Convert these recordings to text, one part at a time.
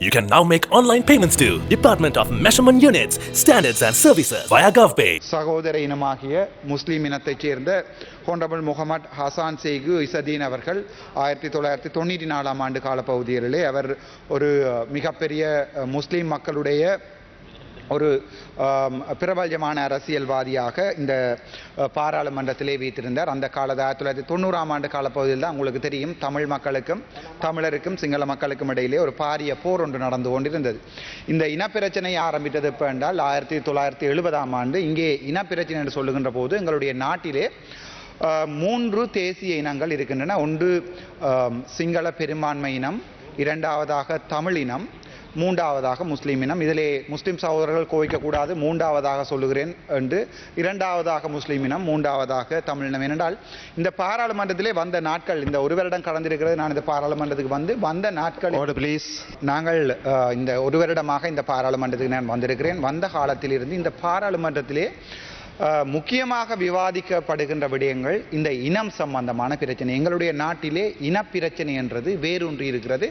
You can now make online payments to Department of Measurement Units, Standards and Services via GovPay. சகோதர இனமாகிய முஸ்லீம் இனத்தைச் சேர்ந்த ஹோண்டபிள் Mohammed Hassan சேகு இசதீன் அவர்கள் ஆயிரத்தி தொள்ளாயிரத்தி தொண்ணூற்றி நாலாம் ஆண்டு காலப்பகுதிகளிலே அவர் ஒரு மிகப்பெரிய முஸ்லீம் மக்களுடைய ஒரு பிரபல்யமான அரசியல்வாதியாக இந்த பாராளுமன்றத்திலே வைத்திருந்தார் அந்த காலத்து ஆயிரத்தி தொள்ளாயிரத்தி தொண்ணூறாம் ஆண்டு காலப்பகுதியில் தான் உங்களுக்கு தெரியும் தமிழ் மக்களுக்கும் தமிழருக்கும் சிங்கள மக்களுக்கும் இடையிலே ஒரு பாரிய போர் ஒன்று நடந்து கொண்டிருந்தது. இந்த இனப்பிரச்சனை ஆரம்பித்தது எப்போ என்றால் ஆயிரத்தி தொள்ளாயிரத்தி எழுபதாம் ஆண்டு இங்கே இனப்பிரச்சனை என்று சொல்லுகின்ற போது எங்களுடைய நாட்டிலே மூன்று தேசிய இனங்கள் இருக்கின்றன. ஒன்று சிங்கள பெரும்பான்மை இனம் இரண்டாவதாக தமிழ் இனம் மூன்றாவதாக முஸ்லீம் இனம். இதிலே முஸ்லிம் சகோதரர்கள் கோவிக்கக்கூடாது மூன்றாவதாக சொல்லுகிறேன் என்று. இரண்டாவதாக முஸ்லீம் இனம் மூன்றாவதாக தமிழ் இனம். ஏனென்றால் இந்த பாராளுமன்றத்திலே வந்த நாட்கள் இந்த ஒரு வருடம் கடந்திருக்கிறது. நான் இந்த பாராளுமன்றத்துக்கு வந்து வந்த நாட்கள் please. நாங்கள் இந்த ஒரு வருடமாக இந்த பாராளுமன்றத்துக்கு நான் வந்திருக்கிறேன். வந்த காலத்திலிருந்து இந்த பாராளுமன்றத்திலே முக்கியமாக விவாதிக்கப்படுகின்ற விடயங்கள் இந்த இனம் சம்பந்தமான பிரச்சனை. எங்களுடைய நாட்டிலே இனப்பிரச்சனை என்றது வேரூன்றி இருக்கிறது.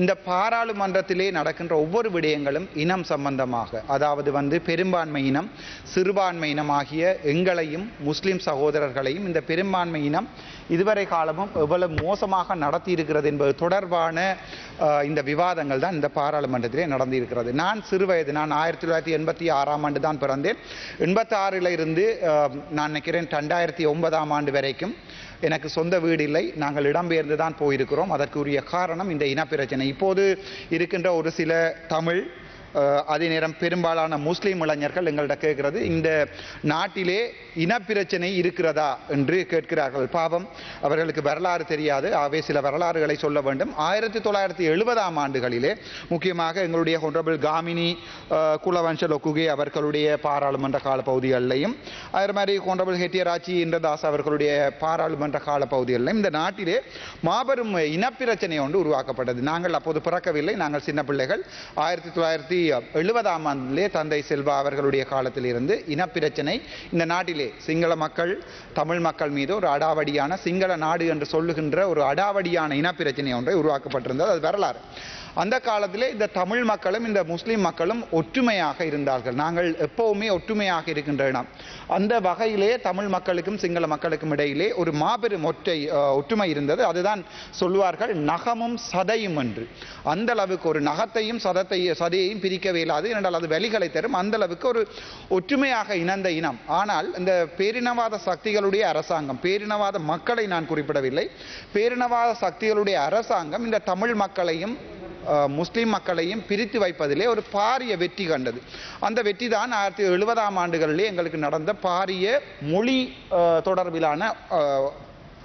இந்த பாராளுமன்றத்திலே நடக்கின்ற ஒவ்வொரு விடயங்களும் இனம் சம்பந்தமாக அதாவது வந்து பெரும்பான்மை இனம் சிறுபான்மை இனம் ஆகிய எங்களையும் முஸ்லிம் சகோதரர்களையும் இந்த பெரும்பான்மை இனம் இதுவரை காலமும் எவ்வளவு மோசமாக நடத்தி இருக்கிறது என்பது தொடர்பான இந்த விவாதங்கள் தான் இந்த பாராளுமன்றத்திலே நடந்திருக்கிறது. நான் சிறு வயது நான் ஆயிரத்தி தொள்ளாயிரத்தி எண்பத்தி ஆறாம் ஆண்டு தான் பிறந்தேன். எண்பத்தாறில் இருந்து நான் நினைக்கிறேன் ரெண்டாயிரத்தி ஒன்பதாம் ஆண்டு வரைக்கும் எனக்கு சொந்த வீடு இல்லை. நாங்கள் இடம்பெயர்ந்து தான் போயிருக்கிறோம். அதற்குரிய காரணம் இந்த இனப்பிரச்சனை. இப்போது இருக்கின்ற ஒரு சில தமிழ் அதே நேரம் பெரும்பாலான முஸ்லீம் இளைஞர்கள் எங்கள்கிட்ட கேட்கிறது இந்த நாட்டிலே இனப்பிரச்சனை இருக்கிறதா என்று கேட்கிறார்கள். பாவம் அவர்களுக்கு வரலாறு தெரியாது. அவை சில வரலாறுகளை சொல்ல வேண்டும். ஆயிரத்தி தொள்ளாயிரத்தி எழுபதாம் ஆண்டுகளிலே முக்கியமாக எங்களுடைய ஹொன்றபிள் காமினி அஹ், லொக்குகே அவர்களுடைய பாராளுமன்ற கால பகுதிகளிலையும் அதே மாதிரி ஹொன்றபிள் ஹெட்டியராச்சி இந்திரதாஸ் அவர்களுடைய பாராளுமன்ற கால பகுதிகளிலும் இந்த நாட்டிலே மாபெரும் இனப்பிரச்சனை ஒன்று உருவாக்கப்பட்டது. நாங்கள் அப்போது பிறக்கவில்லை. நாங்கள் சின்ன பிள்ளைகள். ஆயிரத்தி தொள்ளாயிரத்தி எழுபதாம் ஆண்டிலே தந்தை செல்வா அவர்களுடைய காலத்திலிருந்து இனப்பிரச்சனை. இந்த நாட்டிலே சிங்கள மக்கள் தமிழ் மக்கள் மீது ஒரு அடாவடியான சிங்கள நாடு என்று சொல்லுகின்ற ஒரு அடாவடியான இனப்பிரச்சனை ஒன்றை உருவாக்கப்பட்டிருந்தது. அது வரலாறு. அந்த காலத்திலே இந்த தமிழ் மக்களும் இந்த முஸ்லீம் மக்களும் ஒற்றுமையாக இருந்தார்கள். நாங்கள் எப்போவுமே ஒற்றுமையாக இருக்கின்ற அந்த வகையிலே தமிழ் மக்களுக்கும் சிங்கள மக்களுக்கும் இடையிலே ஒரு மாபெரும் ஒற்றை ஒற்றுமை இருந்தது. அதுதான் சொல்வார்கள் நகமும் சதையும் என்று. அந்த அளவுக்கு ஒரு நகத்தையும் சதத்தை சதையையும் பிரிக்கவே இல்லாது என்றால் அது வெளிகளை தரும். அந்த அளவுக்கு ஒரு ஒற்றுமையாக இணைந்த இனம். ஆனால் இந்த பேரினவாத சக்திகளுடைய அரசாங்கம் பேரினவாத மக்களை நான் குறிப்பிடவில்லை. பேரினவாத சக்திகளுடைய அரசாங்கம் இந்த தமிழ் மக்களையும் முஸ்லீம் மக்களையும் பிரித்து வைப்பதிலே ஒரு பாரிய வெற்றி கண்டது. அந்த வெற்றி தான் ஆயிரத்தி எழுபதாம் ஆண்டுகளிலே எங்களுக்கு நடந்த பாரிய மொழி தொடர்பிலான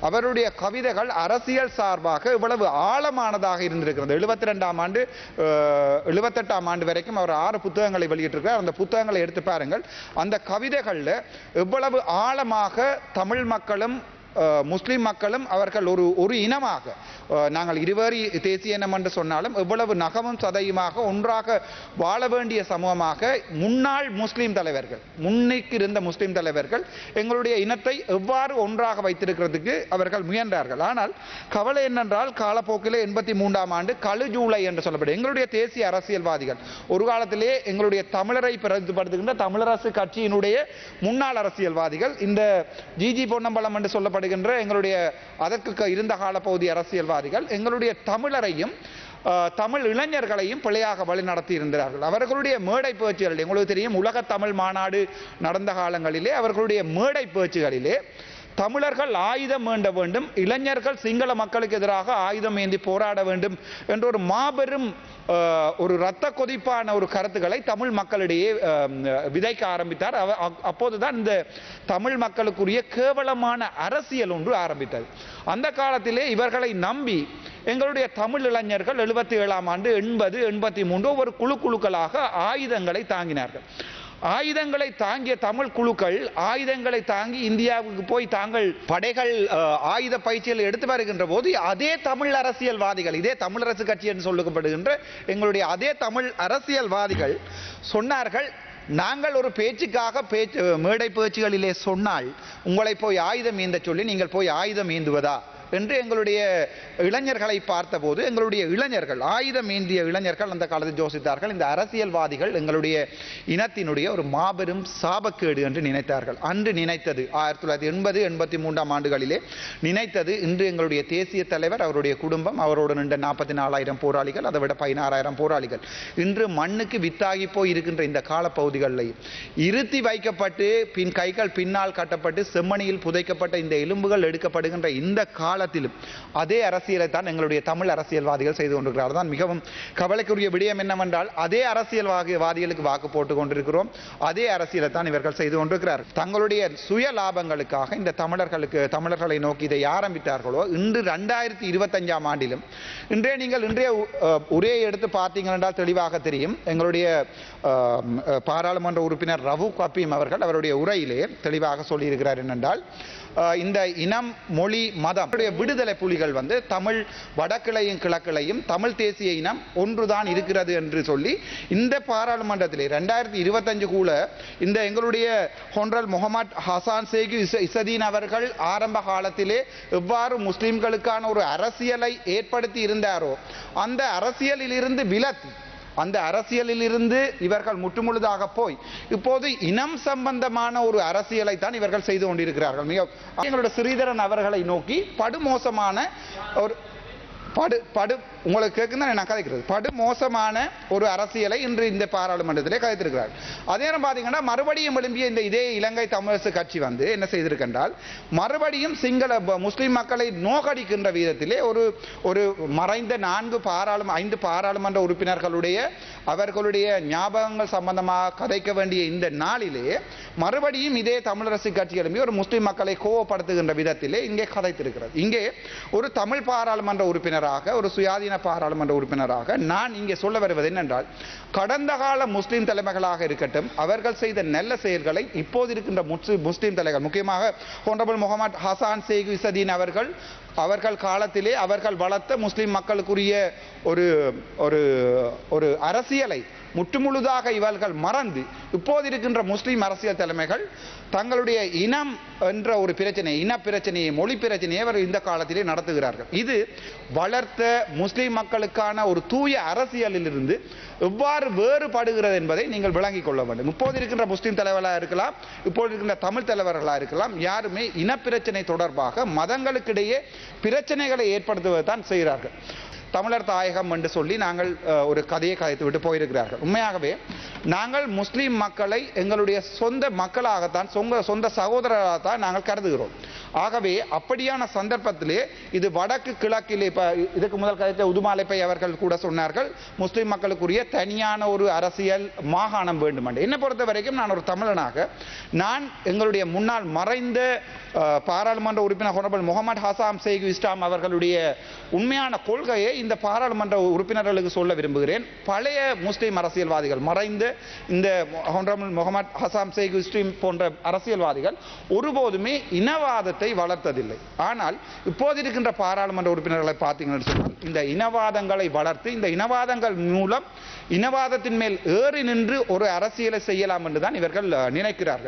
அவருடைய கவிதைகள் அரசியல் சார்பாக இவ்வளவு ஆழமானதாக இருந்திருக்கிறது. எழுபத்தி ரெண்டாம் ஆண்டு எழுபத்தெட்டாம் ஆண்டு வரைக்கும் அவர் ஆறு புத்தகங்களை வெளியிட்டிருக்கிறார். அந்த புத்தகங்களை எடுத்து பாருங்கள். அந்த கவிதைகளில் எவ்வளவு ஆழமாக தமிழ் மக்களும் முஸ்லிம் மக்களும் அவர்கள் ஒரு ஒரு இனமாக. நாங்கள் இருவரி தேசிய இனம் என்று சொன்னாலும் எவ்வளவு நகமும் சதையுமாக ஒன்றாக வாழ வேண்டிய சமூகமாக முன்னாள் முஸ்லிம் தலைவர்கள் முன்னைக்கு இருந்த முஸ்லிம் தலைவர்கள் எங்களுடைய இனத்தை எவ்வாறு ஒன்றாக வைத்திருக்கிறதுக்கு அவர்கள் முயன்றார்கள். ஆனால் கவலை என்னென்றால் காலப்போக்கில் எண்பத்தி மூன்றாம் ஆண்டு கழு ஜூலை என்று சொல்லப்படும் எங்களுடைய தேசிய அரசியல்வாதிகள் ஒரு காலத்திலே எங்களுடைய தமிழரை பிரதிபடுத்துகின்ற தமிழரசு கட்சியினுடைய முன்னாள் அரசியல்வாதிகள் இந்த ஜிஜி பொன்னம்பலம் என்று சொல்லப்படுகின்ற எங்களுடைய அதற்கு க- இருந்த பகுதி அரசியல்வாதிகள் எங்களுடைய தமிழரையும் தமிழ் இளைஞர்களையும் பிழையாக வழி நடத்தி இருந்தார்கள் அவர்களுடைய மேடை பேச்சுகள் எங்களுக்கு தெரியும் உலக தமிழ் மாநாடு நடந்த காலங்களிலே அவர்களுடைய மேடை பேச்சுகளிலே தமிழர்கள் ஆயுதம் வேண்ட வேண்டும்? இளைஞர்கள் சிங்கள மக்களுக்கு எதிராக ஆயுதம் ஏந்தி போராட வேண்டும் என்ற ஒரு மாபெரும் ஒரு இரத்த கொதிப்பான ஒரு கருத்துக்களை தமிழ் மக்களிடையே விதைக்க ஆரம்பித்தார். அவ- அப்போதுதான் இந்த தமிழ் மக்களுக்குரிய கேவலமான அரசியல் ஒன்று ஆரம்பித்தது. அந்த காலத்திலே இவர்களை நம்பி எங்களுடைய தமிழ் இளைஞர்கள் எழுபத்தி ஏழாம் ஆண்டு எண்பது எண்பத்தி மூன்று ஒரு குழு குழுக்களாக ஆயுதங்களை தாங்கினார்கள். ஆயுதங்களை தாங்கிய தமிழ் குழுக்கள் ஆயுதங்களை தாங்கி இந்தியாவுக்கு போய் தாங்கள் படைகள் ஆயுத பயிற்சியில் எடுத்து வருகின்ற போது அதே தமிழ் அரசியல்வாதிகள் இதே தமிழரசு கட்சி என்று சொல்லப்படுகின்ற எங்களுடைய அதே தமிழ் அரசியல்வாதிகள் சொன்னார்கள் நாங்கள் ஒரு பேச்சுக்காக பேச்சு மேடை பேச்சுகளிலே சொன்னால் உங்களை போய் ஆயுதம் ஏந்த சொல்லி நீங்கள் போய் ஆயுதம் ஏந்துவதா என்று எங்களுடைய இளைஞர்களை பார்த்தபோது எங்களுடைய இளைஞர்கள் ஆயுதம் ஏந்திய இளைஞர்கள் அந்த காலத்தில் யோசித்தார்கள் இந்த அரசியல்வாதிகள் எங்களுடைய இனத்தினுடைய ஒரு மாபெரும் சாபக்கேடு என்று நினைத்தார்கள். அன்று நினைத்தது ஆயிரத்தி தொள்ளாயிரத்தி எண்பது எண்பத்தி மூன்றாம் ஆண்டுகளிலே நினைத்தது இன்று எங்களுடைய தேசிய தலைவர் அவருடைய குடும்பம் அவரோடு நின்ற நாற்பத்தி நாலாயிரம் போராளிகள் அதை விட பதினாறாயிரம் போராளிகள். இன்று மண்ணுக்கு வித்தாகி போய் இருக்கின்ற இந்த காலப்பகுதிகளில் இருத்தி வைக்கப்பட்டு பின் கைகள் பின்னால் கட்டப்பட்டு செம்மணியில் புதைக்கப்பட்ட இந்த எலும்புகள் எடுக்கப்படுகின்ற இந்த கால காலத்திலும். அதே அரசியலை தான் எங்களுடைய தமிழ் அரசியல்வாதிகள் செய்து கொண்டிருக்கிறார் தான் மிகவும் கவலைக்குரிய விடயம் என்னவென்றால் அதே அரசியல்வாதிகளுக்கு வாக்கு போட்டு கொண்டிருக்கிறோம். அதே அரசியலை தான் இவர்கள் செய்து கொண்டிருக்கிறார். தங்களுடைய சுய லாபங்களுக்காக இந்த தமிழர்களுக்கு தமிழர்களை நோக்கி இதை ஆரம்பித்தார்களோ? இன்று ரெண்டாயிரத்தி இருபத்தஞ்சாம் ஆண்டிலும் இன்றே நீங்கள் இன்றைய உரையை எடுத்து பார்த்தீங்க என்றால் தெளிவாக தெரியும். எங்களுடைய பாராளுமன்ற உறுப்பினர் ரவு கப்பீம் அவர்கள் அவருடைய உரையிலே தெளிவாக சொல்லியிருக்கிறார் என்னென்றால் இந்த இனம் மொழி மதம் விடுதலை புலிகள் வந்து தமிழ் வடக்கிளையும் கிழக்கிளையும் தமிழ் தேசிய இனம் ஒன்றுதான் இருக்கிறது என்று சொல்லி இந்த பாராளுமன்றத்திலே ரெண்டாயிரத்தி இருபத்தஞ்சு கூட இந்த எங்களுடைய ஹொன்ரல் முகமது ஹசான் சேகு இசதீன் அவர்கள் ஆரம்ப காலத்திலே எவ்வாறு முஸ்லிம்களுக்கான ஒரு அரசியலை ஏற்படுத்தி இருந்தாரோ அந்த அரசியலில் இருந்து விலத்தி அந்த அரசியலில் இருந்து இவர்கள் முற்றுமுழுதாக போய் இப்போது இனம் சம்பந்தமான ஒரு அரசியலை தான் இவர்கள் செய்து கொண்டிருக்கிறார்கள். மிக எங்களோட ஸ்ரீதரன் அவர்களை நோக்கி படுமோசமான ஒரு படு படு உங்களுக்கு கேட்கும் நான் கதைக்கிறது. படு மோசமான ஒரு அரசியலை இன்று இந்த பாராளுமன்றத்திலே கதைத்திருக்கிறார். அதே நேரம் பார்த்தீங்கன்னா மறுபடியும் எழும்பிய இந்த இதே இலங்கை தமிழரசு கட்சி வந்து என்ன செய்திருக்கின்றால் மறுபடியும் சிங்கள முஸ்லீம் மக்களை நோக்கடிக்கின்ற விதத்திலே ஒரு ஒரு மறைந்த நான்கு பாராளும ஐந்து பாராளுமன்ற உறுப்பினர்களுடைய அவர்களுடைய ஞாபகங்கள் சம்பந்தமாக கதைக்க வேண்டிய இந்த நாளிலே மறுபடியும் இதே தமிழரசு கட்சி எழும்பி ஒரு முஸ்லீம் மக்களை கோவப்படுத்துகின்ற விதத்திலே இங்கே கதைத்திருக்கிறது இங்கே ஒரு தமிழ் பாராளுமன்ற உறுப்பினராக ஒரு சுயாதீன பாராளுமன்ற உறுப்பினராக நான் இங்கே சொல்ல வருவது என்னென்றால் கடந்த கால முஸ்லிம் தலைமைகளாக இருக்கட்டும் அவர்கள் செய்த நல்ல செயல்களை இப்போது இருக்கின்ற முஸ்லீம் முஸ்லிம் தலைவர் முக்கியமாக ஹோனரபிள் முகமது ஹசான் சேகு இசதீன் அவர்கள் அவர்கள் காலத்திலே அவர்கள் வளர்த்த முஸ்லிம் மக்களுக்குரிய ஒரு ஒரு ஒரு அரசியலை முற்றுமுழுதாக இவர்கள் மறந்து இப்போது இருக்கின்ற முஸ்லீம் அரசியல் தலைமைகள் தங்களுடைய இனம் என்ற ஒரு பிரச்சனை இன பிரச்சனையை மொழி பிரச்சனையை அவர் இந்த காலத்திலே நடத்துகிறார்கள். இது வளர்த்த முஸ்லீம் மக்களுக்கான ஒரு தூய அரசியலிலிருந்து எவ்வாறு வேறுபடுகிறது என்பதை நீங்கள் விளங்கிக் கொள்ள வேண்டும். இப்போது இருக்கின்ற முஸ்லீம் தலைவர்களாக இருக்கலாம் இப்போது இருக்கின்ற தமிழ் தலைவர்களாக இருக்கலாம் யாருமே இனப்பிரச்சனை தொடர்பாக மதங்களுக்கிடையே பிரச்சனைகளை ஏற்படுத்துவதை தான் செய்கிறார்கள். தமிழர் தாயகம் என்று சொல்லி நாங்கள் ஒரு கதையை கதைத்து விட்டு போயிருக்கிறார்கள். உண்மையாகவே நாங்கள் முஸ்லீம் மக்களை எங்களுடைய சொந்த மக்களாகத்தான் சொந்த சொந்த சகோதரராகத்தான் நாங்கள் கருதுகிறோம். ஆகவே அப்படியான சந்தர்ப்பத்திலே இது வடக்கு கிழக்கிலே இப்போ இதுக்கு முதல் கதைத்த உதுமாலைப்பை அவர்கள் கூட சொன்னார்கள். முஸ்லீம் மக்களுக்குரிய தனியான ஒரு அரசியல் மாகாணம் வேண்டும் என்று என்னை பொறுத்த வரைக்கும் நான் ஒரு தமிழனாக நான் எங்களுடைய முன்னாள் மறைந்த பாராளுமன்ற உறுப்பினர் ஹொனபல் முகமது ஹசாம் சேகு இஸ்லாம் அவர்களுடைய உண்மையான கொள்கையை இந்த பாராளுமன்ற உறுப்பினர்களுக்கு சொல்ல விரும்புகிறேன். பழைய முஸ்லீம் அரசியல்வாதிகள் மறைந்த இந்த ஹொனரபிள் முகமது ஹசாம் சேக் இஸ்லாம் போன்ற அரசியல்வாதிகள் ஒருபோதுமே இனவாதத்தை வளர்த்ததில்லை. ஆனால் இப்போது இருக்கின்ற பாராளுமன்ற உறுப்பினர்களை பார்த்தீங்கன்னு சொன்னால் இந்த இனவாதங்களை வளர்த்து இந்த இனவாதங்கள் மூலம் இனவாதத்தின் மேல் ஏறி நின்று ஒரு அரசியலை செய்யலாம் என்று தான் இவர்கள் நினைக்கிறார்கள்.